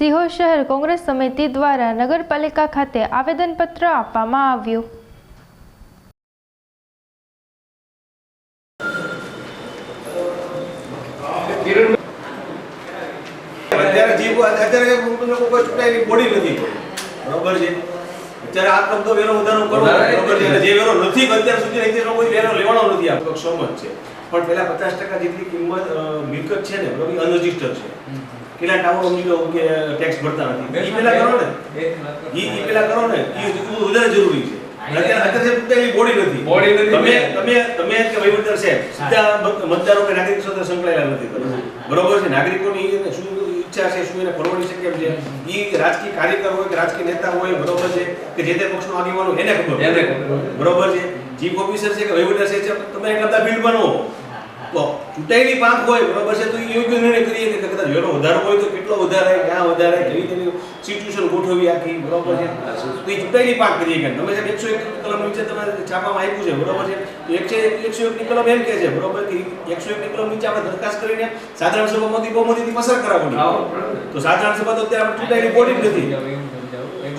સિહોર શહેર કોંગ્રેસ સમિતિ દ્વારા નગરપાલિકા ખાતે આવેદનપત્ર આપવામાં આવ્યું. અત્યારે જીવ અત્યારે હું તમને કહું કોઈ ચૂંટાયેલી બોડી નથી. બરોબર છે? અત્યારે આ તબક્કો વેરો વધારો કરવો બરોબર છે? જે વેરો નથી અત્યાર સુધી અહીંથી કોઈ વેરો લેવાનો નથી આ પક્ષ સહમત છે. પણ પેલા પચાસ ટકા જેટલી કિંમત મિલકત છે ને બરોબર અનરજિસ્ટર્ડ છે. કેટલા ટાવર સમજી લો કે ટેક્સ ભરતા નથી. ઈ પેલા કરો ને. ઈ પેલા કરો ને. ઈ વધારે જરૂરી છે. અત્યારે અત્યારે જે ચૂંટાયેલી બોડી નથી. બોડી નથી. તમે તમે તમે કે વહીવટદાર છે સીધા મતદારો કે નાગરિકો સાથે સંકળાયેલા નથી બરોબર છે? નાગરિકોની શું ઈચ્છા છે શું એને પરવડી શકે એમ છે? એ રાજકીય કાર્યકર હોય કે રાજકીય નેતા હોય બરોબર છે? કે જે તે પક્ષનો આગેવાન હોય એને ખબર. બરોબર છે? ચીફ ઓફિસર છે કે વહીવટદાર છે? તમે એક બધા બિલ બનો તો ચૂંટાયેલી પાંખ હોય બરોબર છે તો યોગ્ય નિર્ણય કરીએ કે કદાચ વેરો વધારો હોય તો કેટલો વધારે ક્યાં વધારે કેવી તેની સિચ્યુએશન ગોઠવવી આખી બરોબર છે? તો એ ચૂંટાયેલી પાંખ કરીએ કે તમે છે એકસો એક કલમ નીચે તમે છાપામાં આપ્યું છે બરોબર છે? તો એકસો એક એકસો એકની કલમ એમ કે છે બરોબર? કે એકસો એકની કલમ નીચે આપણે દરખાસ્ત કરીને સાધારણ સભામાંથી બહુમતીથી પસાર કરાવવાની. તો સાધારણ સભા તો અત્યારે આપણે ચૂંટાયેલી બોડી જ નથી.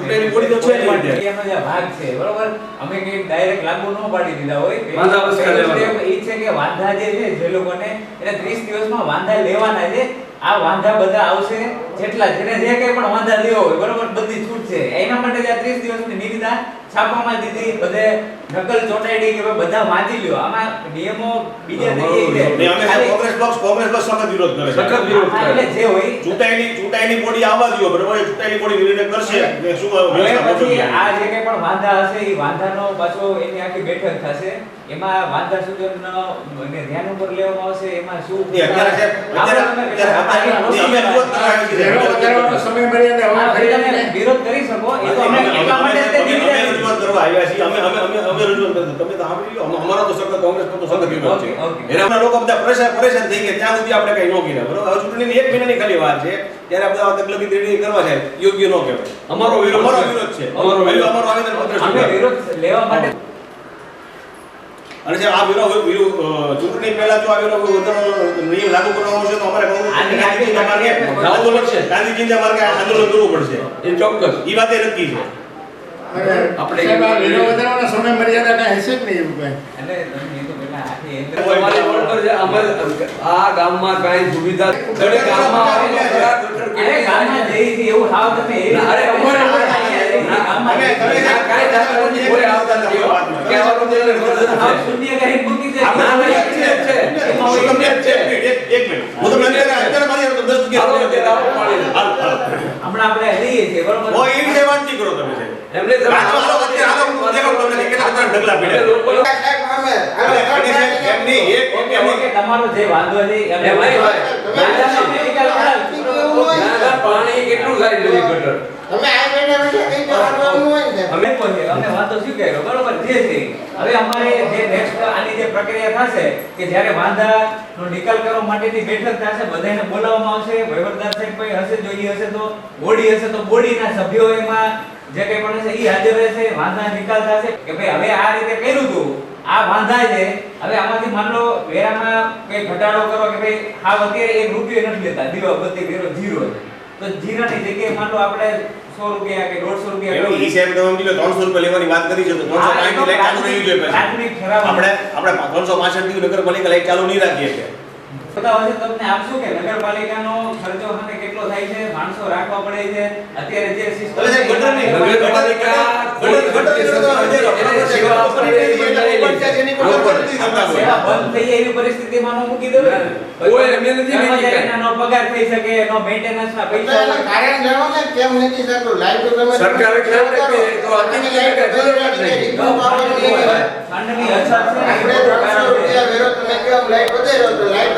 ચૂંટાયેલી બોડી તો છે જ નહીં એનો જે ભાગ છે બરોબર? અમે કઈ ડાયરેક્ટ લાગુ ન પાડી દીધા હોય. વાંધા બસ લેવાના. ઈ છે કે વાંધા જે છે જે લોકોને એને 30 દિવસમાં વાંધા લેવાના છે. આ વાંધા બધા આવશે જેટલા જેને જે કઈ પણ વાંધા લ્યો હોય બરોબર બધી છૂટ છે. એના માટે જે આ 30 દિવસની નિવિદા છાપવામાં દીધી બધે નકલ ચોંટાડી કે બધા વાંચી લ્યો. આમાં નિયમો બીજા છે. અમે કોંગ્રેસ પક્ષ કોંગ્રેસ પક્ષ સખત વિરોધ કરે છે. સખત વિરોધ કરે. એટલે જે હોય ચૂંટાઈની ચૂંટાઈની બોડી આવવા દો બરોબર? ચૂંટાઈની બોડી નિર્ણય કરશે. કે શું આ જે કઈ પણ વાંધા હશે એ વાંધાનો પાછો એની આખી બેઠક થશે. એમાં વાંધા સૂચનનો ને ધ્યાન ઉપર લેવામાં આવશે એમાં શું નહીં, અત્યારે અત્યારે- અત્યારે વેરો વધારવાનો સમય મર્યાદા હવે તમે વિરોધ કરી શકો. એ તો અમે એટલા માટે તે અમે- અમે રજૂઆત કરવા આવ્યા છીએ. અમે અમે અમે અમે રજૂઆત કરતા તમે તો સાંભળી લો. અમારો તો સખત કોંગ્રેસ તો સખત વિરોધ છે. Okay, okay. એટલે આપણા લોકો બધા પરેશાન પરેશાન થઈ ગયા. ત્યાં સુધી આપણે કઈ ન કર્યા બરોબર? હવે ચૂંટણીની એક મહિનાની ખાલી વાર છે. ત્યારે આપણે આ તકલીફી નિર્ણય કરવા છે યોગ્ય ન કહેવાય. અમારો વિરોધ અમારો છે. વિરોધ છે. અમારો વિરોધ. અમારો આવેદન પત્ર અમે વિરોધ લેવા માટે અને જે આ વિરોધ, ચૂંટણી પહેલા જો આ વિરોધ નિયમ લાગુ કરવાનો છે તો અમારે ગાંધીજીના માર્ગે આંદોલન છે. ગાંધીજીના માર્ગે આંદોલન કરવું પડશે. એ ચોક્કસ. એ વાતે નક્કી છે. આપણે વેરો વધારવાનો સમય મર્યાદા કાંઈ હશે જ નહીં એવું કાંઈ. આ ગામમાં કાંઈ સુવિધા દરેક ગામમાં એવું હાવ તમે અરે તમારો જે વાંધો છે એમ નહીં, ના, પાણી કેટલું સારી નવી ગટર? તમે આ બેઠા બેઠા કંઈ જવાનું હોય ને? અમે કોઈ છે, અમે વાંધો સ્વીકાર્યો બરોબર જે છે હવે અમારે જે નેક્સ્ટ આની જે પ્રક્રિયા થશે કે જ્યારે વાંધાનો નિકાલ કરવા માટેની બેઠક થશે બધાને બોલાવવામાં આવશે. વહીવટદાર સાહેબ કોઈ હશે તો બોડી હશે તો બોડીના સભ્યો એમાં જે કંઈ પણ હશે એ હાજર રહેશે. વાંધા નિકાલ થશે. કે ભાઈ હવે આ રીતે કર્યું હતું આ વાંધા છે. હવે આમાંથી માન લો વેરામાં કઈ ઘટાડો કરો કે ભાઈ આ અત્યારે એક રૂપિયો નથી લેતા. દીવા બત્તી વેરો જીરો છે. તો જીરાની જગ્યાએ માન લો આપણે સો રૂપિયા કે દોઢસો રૂપિયા એનું હિસાબ તમે સમજી લો, 300 રૂપિયા લેવાની વાત કરી છે તો 360 ની લાઈટ ચાલુ રહી જોઈએ પછી. આપણે આપણે 365 દિવસ નગરપાલિકા લાઈટ ચાલુ નહીં રાખીએ છીએ. હશે તમને આપશું કે નગરપાલિકાનો ખર્ચો સામે કેટલો થાય છે માણસો રાખવા પડે છે અત્યારે જે સિસ્ટમ નહીં. નગરપાલિકા બંધ થઈ એવી પરિસ્થિતિમાં નો મૂકી દેવું. કોઈ એમને નથી કર્મચારીના નો પગાર થઈ શકે નો મેન્ટેનન્સ ના પૈસા કારણ જાણો ને કેમ નથી થતું લાઈટ તો તમે સરકારે રાખે તો અધિકારી બંધ રાખી નહીં. ફંડની અછત છે આપણે એ મોટું ત્રણસો કારણ છે. રૂપિયા વેરો તમે કેમ લાઈટ વધે તો લાઈટ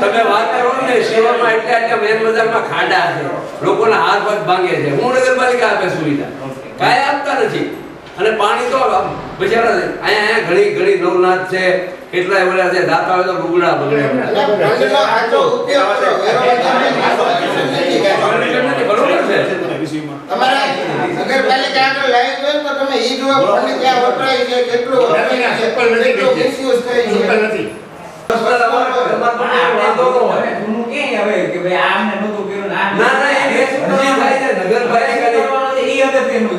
તમે વાત કરો ને સેવામાં એટલે એટલે મેન બજારમાં ખાડા છે. લોકોના હાથ પગ ભાંગે છે. હું નગરપાલિકા આપે સુવિધા. કાંઈ આપતા નથી. અને પાણી તો બિચારા અહીંયા અહીંયા ઘણી ઘણી નવનાથ છે, કેટલાય બધા છે દાંત આવે તો લુગડા બગડે. બરોબર છે તમારા નગરપાલિકા તો તમે ઈ જો ફંડ ક્યાં વપરાય છે કેટલું વપરાય છે કેટલું મિસયુઝ થાય છે. બસ અમારે- અમારે પણ આપણે હવે કે ભાઈ આ અમને કર્યું ના, ના, એ થાય છે, નગરપાલિકાની- કરવાનું છે, એ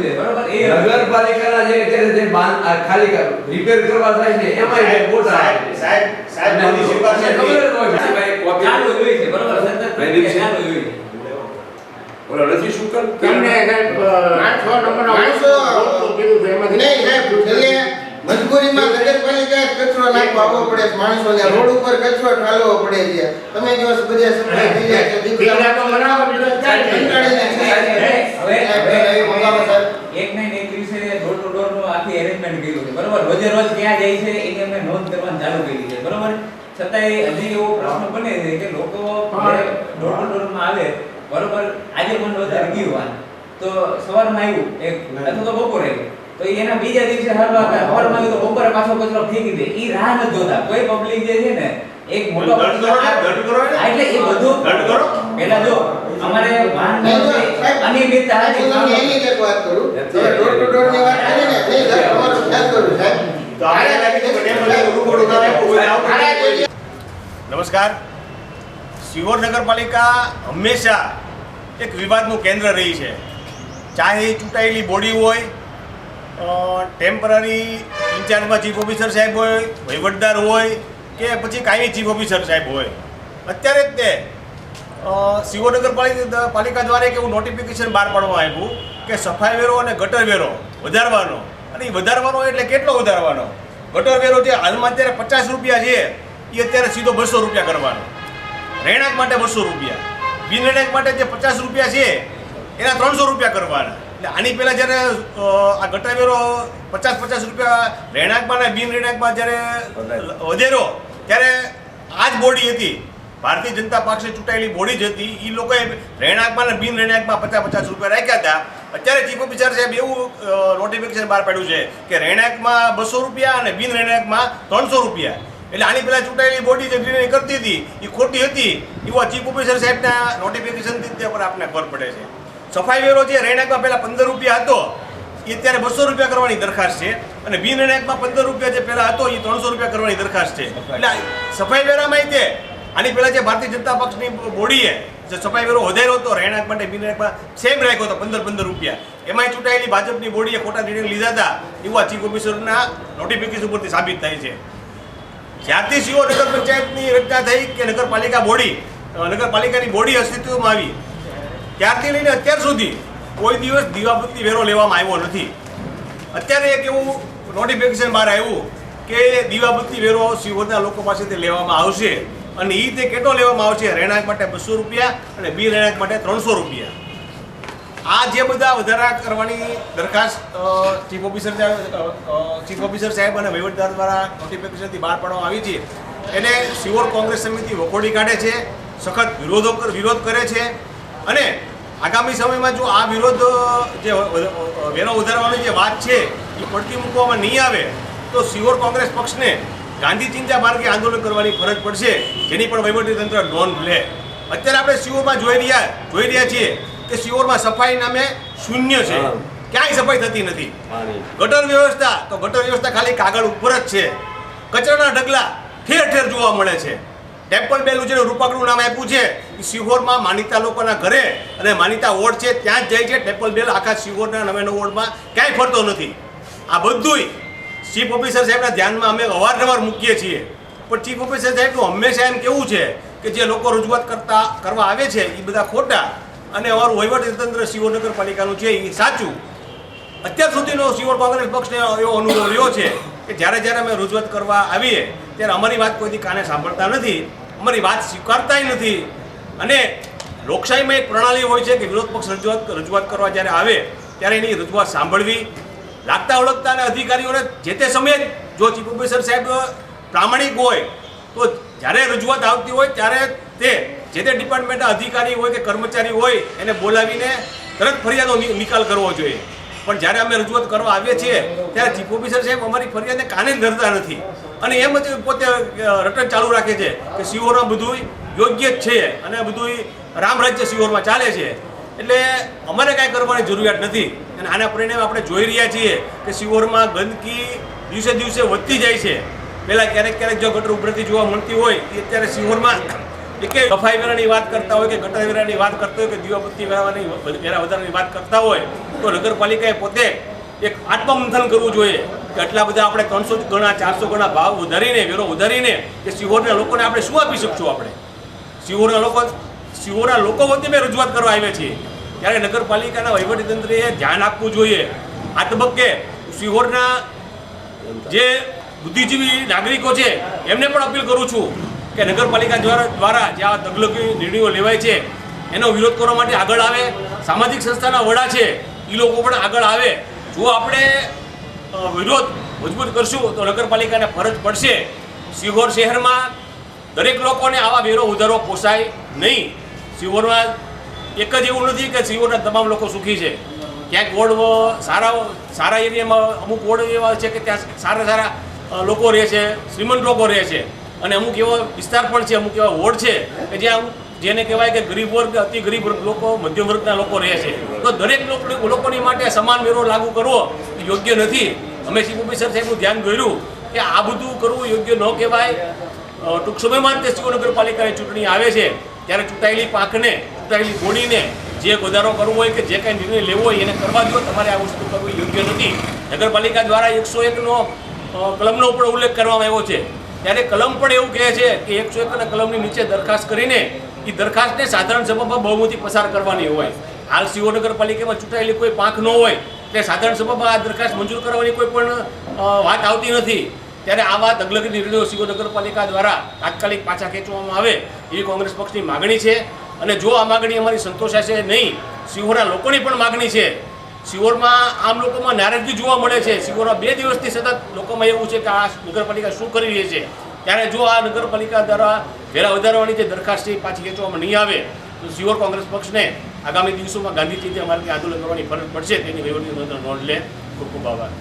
છે બરોબર? એ નગરપાલિકાના જે અત્યારે જે ખાલી રિપેર કરવા થાય છે એમાં એ ખોટા સાહેબ સાહેબ અને છે ખબર હોય ભાઈ, કોપી- ચાલુ હોય છે બરોબર? સતત ચાલુ હોય છે. ઓલો નથી શું કર તમને સાહેબ, પાંચ છ નંબરનો માણસો વસ્તુ કીધું છે, એમાંથી. નહીં સાહેબ છેલ્લે મજબૂરીમાં નગરપાલિકાએ કચરો નાખવો આવવો પડે છે. માણસોને રોડ ઉપર કચરો ઠાલવો પડે છે. તમે જો બધા સફાઈ થઈ જાય છે દીકરા. તો બનાવો, બીજો ચાલે. કંટાળીને સાહેબ, હવે હવે હવે મંગાવો સાહેબ. એક ને એક દિવસે ડોર ટુ ડોરનું આખી એરેન્જમેન્ટ કર્યું છે. બરોબર? રોજે રોજ ક્યાં જાય છે એની અમે નોંધ કરવાનું ચાલુ કરી છે. બરોબર? છતાંય હજી એવો પ્રશ્ન બને છે કે લોકો ડોર ટુ ડોરમાં આવે બરોબર આજે મને વધારે ગયું આ. તો સવારમાં આવ્યું એક અથવા તો બપોરે તો એના બીજા દિવસે હરવા સવારમાં આવ્યું તો બપોરે પાછો કચરો ફેંકી દે. ઈ રાહ નથી જોતા. કોઈ પબ્લિક જે છે ને એક મોટો ને, ને. એટલે એ બધું કરો. પેલા જો અમારે વાહન અનિયમિતતા હું એની એક વાત કરું. ડોર ટુ ડોરની વાત કરી ને સાહેબ તમારો ખ્યાલ કરું સાહેબ. તો આને લાગી તો ડેમ મને રૂબરૂ ઉતારે કોઈ નમસ્કાર. સિહોર નગરપાલિકા હંમેશા એક વિવાદનું કેન્દ્ર રહી છે. ચાહે એ ચૂંટાયેલી બોડી હોય ટેમ્પરરી ઇન્ચાર્જમાં ચીફ ઓફિસર સાહેબ હોય, વહીવટદાર હોય કે પછી કાયમી ચીફ ઓફિસર સાહેબ હોય. અત્યારે જ તે સિહોર નગરપાલિકા પાલિકા દ્વારા એક એવું નોટિફિકેશન બહાર પાડવામાં આવ્યું કે સફાઈ વેરો અને ગટર વેરો વધારવાનો. અને એ વધારવાનો એટલે કેટલો વધારવાનો? ગટર વેરો જે હાલમાં અત્યારે પચાસ રૂપિયા છે, એ અત્યારે સીધો બસો રૂપિયા કરવાનો. રહેણાંક માટે બસો રૂપિયા. બિન રહેણાંક માટે જે પચાસ રૂપિયા છે એના ત્રણસો રૂપિયા કરવાના. એટલે આની પહેલાં જ્યારે આ ગટાવેરો પચાસ પચાસ રૂપિયા રહેણાંકમાં અને બિન રહેણાંકમાં જ્યારે વધેરો. ત્યારે આ જ બોડી હતી. ભારતીય જનતા પક્ષે ચૂંટાયેલી બોડી જ હતી. એ લોકોએ રહેણાંકમાં અને બિન રહેણાંકમાં પચાસ પચાસ રૂપિયા રાખ્યા હતા. અત્યારે ચીફ ઓફિસર સાહેબ એવું નોટિફિકેશન બહાર પાડ્યું છે કે રહેણાંકમાં બસો રૂપિયા અને બિન રહેણાંકમાં ત્રણસો રૂપિયા. એટલે આની પહેલાં ચૂંટાયેલી બોડી જે નિર્ણય કરતી હતી એ ખોટી હતી. એવા ચીફ ઓફિસર સાહેબના નોટિફિકેશનથી તે પર આપને ખબર પડે છે. સફાઈ વેરો જે રહેણાંકમાં પહેલાં પંદર રૂપિયા હતો, એ અત્યારે બસો રૂપિયા કરવાની દરખાસ્ત છે. અને બિન રહેણાંકમાં પંદર રૂપિયા જે પહેલાં હતો, એ ત્રણસો રૂપિયા કરવાની દરખાસ્ત છે. એટલે આ સફાઈ વેરામાં તે, આની પહેલાં જે ભારતીય જનતા પક્ષની બોડીએ જે સફાઈ વેરો વધાર્યો હતો રહેણાંક માટે બિન રહેણાંકમાં સેમ રાખ્યો હતો, પંદર પંદર રૂપિયા. એમાંય ચૂંટાયેલી ભાજપની બોડીએ ખોટા નિર્ણય લીધા હતા, એવા ચીફ ઓફિસરના નોટિફિકેશન ઉપરથી સાબિત થાય છે. જ્યારથી સીઓ નગર પંચાયતની રચના થઈ કે નગરપાલિકા બોડી નગરપાલિકાની બોડી અસ્તિત્વમાં આવી ત્યારથી લઈને અત્યાર સુધી કોઈ દિવસ દીવાબત્તી વેરો લેવામાં આવ્યો નથી. અત્યારે એક એવું નોટિફિકેશન બહાર આવ્યું કે દીવાબત્તી વેરો સિહોરના લોકો પાસેથી લેવામાં આવશે અને એ તે કેટલો લેવામાં આવશે? રહેણાંક માટે બસો રૂપિયા અને બી રહેણાંક માટે ત્રણસો રૂપિયા. આ જે બધા વધારા કરવાની દરખાસ્ત ચીફ ઓફિસર ચીફ ઓફિસર સાહેબ અને વહીવટદાર દ્વારા નોટિફિકેશનથી બહાર પાડવામાં આવી છે. એને સિહોર કોંગ્રેસ સમિતિ વખોડી કાઢે છે, સખત વિરોધો વિરોધ કરે છે અને આગામી સમયમાં જો આ વિરોધ જે વેરો વધારવાની જે વાત છે એ પડતી મૂકવામાં નહીં આવે તો સિયોર કોંગ્રેસ પક્ષને ગાંધી ચિંતા માર્ગે આંદોલન કરવાની ફરજ પડશે જેની પણ વહીવટીતંત્ર નોંધ લે અત્યારે આપણે સિયોરમાં જોઈ રહ્યા જોઈ રહ્યા છીએ કે સિયોરમાં સફાઈ નામે શૂન્ય છે. ક્યાંય સફાઈ થતી નથી. ગટર વ્યવસ્થા તો ગટર વ્યવસ્થા ખાલી કાગળ ઉપર જ છે. કચરાના ઢગલા ઠેર ઠેર જોવા મળે છે. ટેમ્પલ બેલું જેનું રૂપકનું નામ આપ્યું છે. એ સિહોરમાં માનીતા લોકોના ઘરે અને માનીતા વોર્ડ છે. ત્યાં જ જાય છે ટેમ્પલ બેલ. આખા સિહોરના નવેનો વોર્ડમાં ક્યાંય ફરતો નથી. આ બધુંય ચીફ ઓફિસર સાહેબના ધ્યાનમાં અમે અવારનવાર મૂકીએ છીએ. પણ ચીફ ઓફિસર સાહેબનું હંમેશા એમ કેવું છે કે જે લોકો રજૂઆત કરતા, કરવા આવે છે એ બધા ખોટા. અને અમારું વહીવટી તંત્ર શિવો નગરપાલિકાનું છે એ સાચું. અત્યાર સુધીનો સિહોર કોંગ્રેસ પક્ષને એવો અનુભવ રહ્યો છે કે જ્યારે જ્યારે અમે રજૂઆત કરવા આવીએ, ત્યારે અમારી વાત કોઈથી કાને સાંભળતા નથી. અમારી વાત સ્વીકારતાય નથી. અને લોકશાહીમાં એક પ્રણાલી હોય છે કે વિરોધ પક્ષ રજૂઆત રજૂઆત કરવા જ્યારે આવે, ત્યારે એની રજૂઆત સાંભળવી. લાગતા ઓળખતા અને અધિકારીઓને જે તે સમયે જો ચીફ ઓફિસર સાહેબ પ્રામાણિક હોય, તો જ્યારે રજૂઆત આવતી હોય, ત્યારે તે જે તે ડિપાર્ટમેન્ટના અધિકારી હોય કે કર્મચારી હોય, એને બોલાવીને તરત ફરિયાદનો નિકાલ કરવો જોઈએ. પણ જ્યારે અમે રજૂઆત કરવા આવીએ છીએ, ત્યારે ચીફ ઓફિસર સાહેબ અમારી ફરિયાદને કાને ધરતા નથી. અને એમ જ પોતે રટણ ચાલુ રાખે છે કે સિહોરમાં બધું યોગ્ય જ છે અને બધું રામ રાજ્ય સિહોરમાં ચાલે છે. એટલે અમારે કાંઈ કરવાની જરૂરિયાત નથી. અને આના પરિણામે આપણે જોઈ રહ્યા છીએ કે સિહોરમાં ગંદકી દિવસે દિવસે વધતી જાય છે. પહેલાં ક્યારેક ક્યારેક જો ગટર ઉભરતી જોવા મળતી હોય, એ અત્યારે સિહોરમાં કે સફાઈ વેરાની વાત કરતા હોય કે ગટર વેરાની વાત કરતા હોય કે દીવાબત્તી વેરાવાની વેરા વધારાની વાત કરતા હોય, તો નગરપાલિકાએ પોતે એક આત્મમંથન કરવું જોઈએ કે આટલા બધા આપણે ત્રણસો ગણા, ચારસો ગણા ભાવ વધારીને, વેરો વધારીને કે સિહોરના લોકોને આપણે શું આપી શકશું આપણે? સિહોરના લોકો સિહોરના લોકો વતી મેં રજૂઆત કરવા આવ્યા છીએ. ત્યારે નગરપાલિકાના વહીવટીતંત્રએ ધ્યાન આપવું જોઈએ. આ તબક્કે સિહોરના જે બુદ્ધિજીવી નાગરિકો છે, એમને પણ અપીલ કરું છું કે નગરપાલિકા દ્વારા જે આ તગલકી નિર્ણયો લેવાય છે, એનો વિરોધ કરવા માટે આગળ આવે. સામાજિક સંસ્થાના વડા છે એ લોકો પણ આગળ આવે. જો આપણે વિરોધ મજબૂત કરશું, તો નગરપાલિકાને ફરજ પડશે. સિહોર શહેરમાં દરેક લોકોને આવા વેરો ઉધારો પોસાય નહીં. સિહોરમાં એક જ એવું નથી કે સિહોરના તમામ લોકો સુખી છે. ક્યાંક વોર્ડ સારા સારા એરિયામાં અમુક વોર્ડ એવા છે કે ત્યાં સારા સારા લોકો રહે છે, શ્રીમંત લોકો રહે છે. અને અમુક એવા વિસ્તાર પણ છે, અમુક એવા વોર્ડ છે કે જ્યાં જેને કહેવાય કે ગરીબ વર્ગ, અતિ ગરીબ વર્ગ લોકો, મધ્યમ વર્ગના લોકો રહે છે. તો દરેક લોકો- લોકોની માટે સમાન વેરો લાગુ કરવો યોગ્ય નથી. અમે ચીફ ઓફિસર સાહેબનું ધ્યાન દોર્યું કે આ બધું કરવું યોગ્ય ન કહેવાય. ટૂંક સમયમાં તે શિવ નગરપાલિકાની ચૂંટણી આવે છે. ત્યારે ચૂંટાયેલી પાંખને ચૂંટાયેલી બોડીને જે વધારો કરવો હોય કે જે કાંઈ નિર્ણય લેવો હોય એને કરવા દો, તમારે આ વસ્તુ કરવી યોગ્ય નથી. નગરપાલિકા દ્વારા એકસો એકનો કલમનો પણ ઉલ્લેખ કરવામાં આવ્યો છે. ત્યારે કલમ પણ એવું કહે છે કે એકસો એકના કલમની નીચે દરખાસ્ત કરીને એ દરખાસ્તને સાધારણ સભામાં બહુમતી પસાર કરવાની હોય. હાલ સીઓ નગરપાલિકામાં ચૂંટાયેલી કોઈ પાંખ ન હોય તે સાધારણ સભામાં આ દરખાસ્ત મંજૂર કરવાની કોઈ પણ વાત આવતી નથી. ત્યારે આવા તગલકી નિર્ણયો સીઓ નગરપાલિકા દ્વારા તાત્કાલિક પાછા ખેંચવામાં આવે એવી કોંગ્રેસ પક્ષની માગણી છે. અને જો આ માગણી અમારી સંતોષાશે નહીં શિહોરના લોકોની પણ માગણી છે. શિહોરમાં આમ લોકોમાં નારાજગી જોવા મળે છે. શિહોરમાં બે દિવસથી સતત લોકોમાં એવું છે કે આ નગરપાલિકા શું કરી રહી છે? ત્યારે જો આ નગરપાલિકા દ્વારા વેરા વધારવાની જે દરખાસ્ત છે પાછી ખેંચવામાં નહીં આવે, તો શિહોર કોંગ્રેસ પક્ષને આગામી દિવસોમાં ગાંધી ચિંતે અમારે ત્યાં આંદોલન કરવાની ફરજ પડશે. તેની વહીવટી નોંધ લે. ખૂબ ખૂબ આભાર.